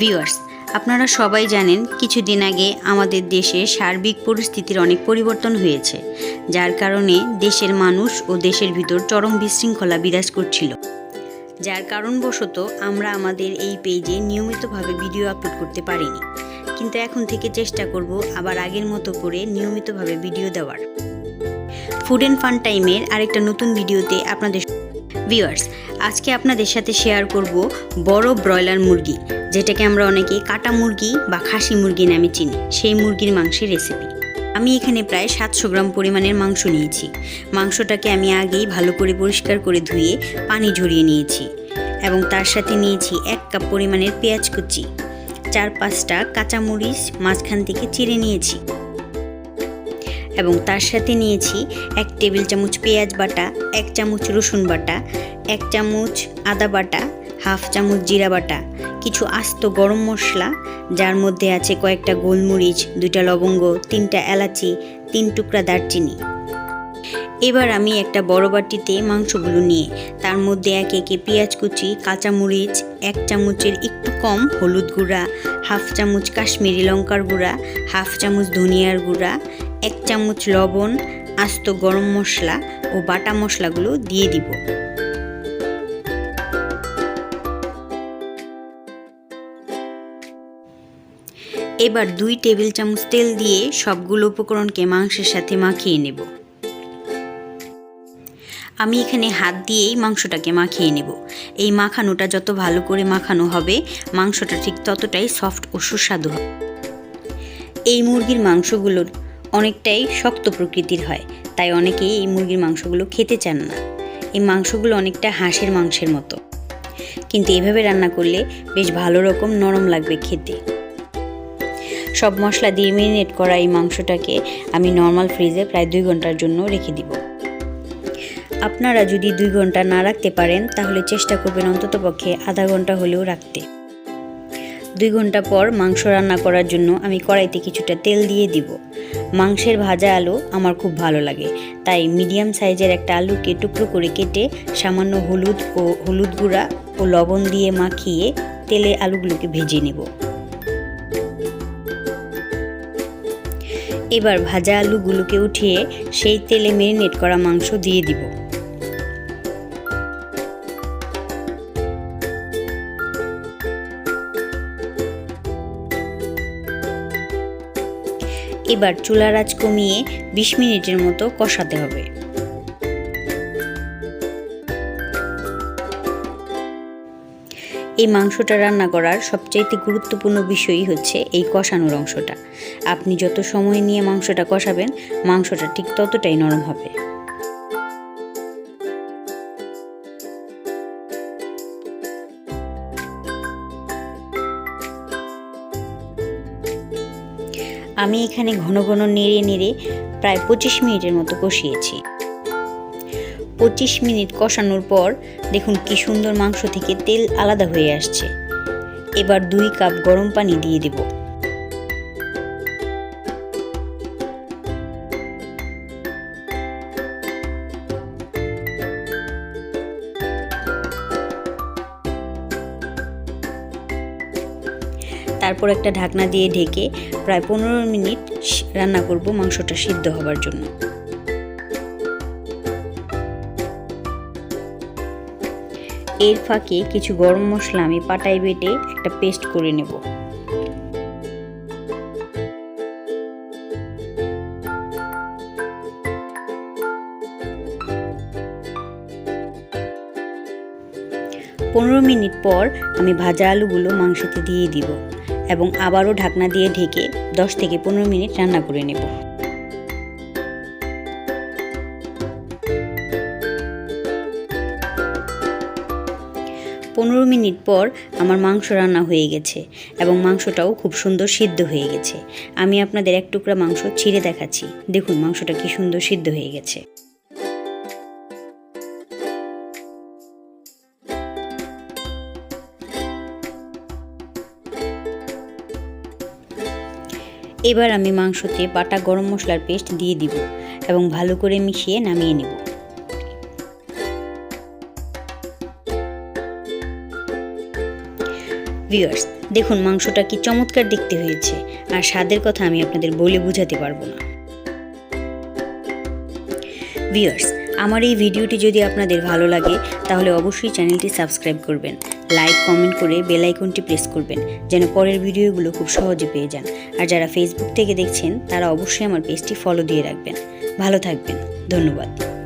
Viewers আপনারা সবাই জানেন, কিছুদিন আগে আমাদের দেশে সার্বিক পরিস্থিতির অনেক পরিবর্তন হয়েছে, যার কারণে দেশের মানুষ ও দেশের ভিতর চরম বিশৃঙ্খলা বিরাজ করছিল। যার কারণবশত আমরা আমাদের এই পেজে নিয়মিতভাবে ভিডিও আপলোড করতে পারিনি। কিন্তু এখন থেকে চেষ্টা করব আবার আগের মতো করে নিয়মিতভাবে ভিডিও দেওয়ার। ফুড অ্যান্ড ফান টাইমের আরেকটা নতুন ভিডিওতে আপনাদের ভিউয়ার্স আজকে আপনাদের সাথে শেয়ার করব বড় ব্রয়লার মুরগি। যেটাকে আমরা অনেকে কাটা মুরগি বা খাসি মুরগি নামে চিনি, সেই মুরগির মাংসের রেসিপি আমি এখানে প্রায় সাতশো গ্রাম পরিমাণের মাংস নিয়েছি। মাংসটাকে আমি আগেই ভালো করে পরিষ্কার করে ধুয়ে পানি ঝরিয়ে নিয়েছি এবং তার সাথে নিয়েছি এক কাপ পরিমাণের পেঁয়াজ কুচি, চার পাঁচটা কাঁচামরিচ, মাঝখান থেকে চিড়ে নিয়েছি এবং তার সাথে নিয়েছি এক টেবিল চামচ পেঁয়াজ বাটা, এক চামচ রসুন বাটা, এক চামচ আদা বাটা, হাফ চামচ জিরা বাটা। কিছু আস্ত গরম মশলা, যার মধ্যে আছে কয়েকটা গোলমরিচ, দুইটা লবঙ্গ, তিনটা এলাচি, তিন টুকরা দারচিনি। এবার আমি একটা বড় বাটিতে মাংসগুলো নিয়ে, তার মধ্যে একে একে পেঁয়াজ কুচি কাঁচামরিচ এক চামচের একটু কম হলুদ গুঁড়া, হাফ চামচ কাশ্মীরি লঙ্কার গুঁড়া, হাফ চামচ ধনিয়ার গুঁড়া, এক চামচ লবণ, আস্ত গরম মশলা ও বাটা মশলাগুলো দিয়ে দিব। এবার দুই টেবিল চামচ তেল দিয়ে সবগুলো উপকরণকে মাংসের সাথে মাখিয়ে নেব। আমি এখানে হাত দিয়েই মাংসটাকে মাখিয়ে নেব। এই মাখানোটা যত ভালো করে মাখানো হবে, মাংসটা ঠিক ততটাই সফট ও সুস্বাদু হবে। এই মুরগির মাংসগুলোর অনেকটাই শক্ত প্রকৃতির হয়, তাই অনেকেই এই মুরগির মাংসগুলো খেতে চান না। এই মাংসগুলো অনেকটা হাঁসের মাংসের মতো। কিন্তু এভাবে রান্না করলে বেশ ভালো রকম নরম লাগবে খেতে। সব মশলা দিয়ে মেরিনেট করা এই মাংসটাকে আমি নর্মাল ফ্রিজে প্রায় দুই ঘণ্টার জন্য রেখে দিব। আপনারা যদি দুই ঘণ্টা না রাখতে পারেন, তাহলে চেষ্টা করবেন অন্ততপক্ষে আধা ঘণ্টা হলেও রাখতে। দুই ঘণ্টা পর মাংস রান্না করার জন্য আমি কড়াইতে কিছুটা তেল দিয়ে দিব। মাংসের ভাজা আলু আমার খুব ভালো লাগে, তাই মিডিয়াম সাইজের একটা আলুকে টুকরো করে কেটে সামান্য হলুদ ও হলুদ গুঁড়া ও লবণ দিয়ে মাখিয়ে তেলে আলুগুলোকে ভেজে নেব। এবার ভাজা আলুগুলোকে উঠিয়ে সেই তেলে মেরিনেট করা মাংস দিয়ে দিব। এবার চুলার আঁচ কমিয়ে বিশ মিনিটের মতো কষাতে হবে। এই মাংসটা রান্না করার সবচাইতে গুরুত্বপূর্ণ বিষয়ই হচ্ছে এই কষানোর অংশটা। আপনি যত সময় নিয়ে মাংসটা কষাবেন, মাংসটা ঠিক ততটাই নরম হবে। আমি এখানে ঘন ঘন নেড়ে নেড়ে প্রায় পঁচিশ মিনিটের মতো কষিয়েছি। পঁচিশ মিনিট কষানোর পর দেখুন কি সুন্দর মাংস থেকে তেল আলাদা হয়ে আসছে। এবার দুই কাপ গরম পানি দিয়ে দেব। তারপর একটা ঢাকনা দিয়ে ঢেকে প্রায় পনেরো মিনিট রান্না করব মাংসটা সিদ্ধ হবার জন্য। এর ফাঁকে কিছু গরম মশলা আমি পাটায় বেটে একটা পেস্ট করে নেব। পনেরো মিনিট পর আমি ভাজা আলুগুলো মাংসতে দিয়ে দিব এবং আবারও ঢাকনা দিয়ে ঢেকে দশ থেকে পনেরো মিনিট রান্না করে নেব। পনেরো মিনিট পর আমার মাংস রান্না হয়ে গেছে এবং মাংসটাও খুব সুন্দর সিদ্ধ হয়ে গেছে। আমি আপনাদের এক টুকরা মাংস ছিঁড়ে দেখাচ্ছি। দেখুন মাংসটা কি সুন্দর সিদ্ধ হয়ে গেছে। এবার আমি মাংসতে বাটা গরম মশলার পেস্ট দিয়ে দিব এবং ভালো করে মিশিয়ে নামিয়ে নেব। ভিউয়ার্স দেখুন, মাংসটা কি চমৎকার দেখতে হয়েছে। আর স্বাদের কথা আমি আপনাদের বলে বোঝাতে পারব না। ভিউয়ার্স আমার এই ভিডিওটি যদি আপনাদের ভালো লাগে, তাহলে অবশ্যই চ্যানেলটি সাবস্ক্রাইব করবেন। লাইক কমেন্ট করে বেল আইকনটি প্রেস করবেন, যেন পরের ভিডিওগুলো খুব সহজে পেয়ে যান। আর যারা ফেসবুক থেকে দেখছেন, তারা অবশ্যই আমার পেজটি ফলো দিয়ে রাখবেন। ভালো থাকবেন। ধন্যবাদ।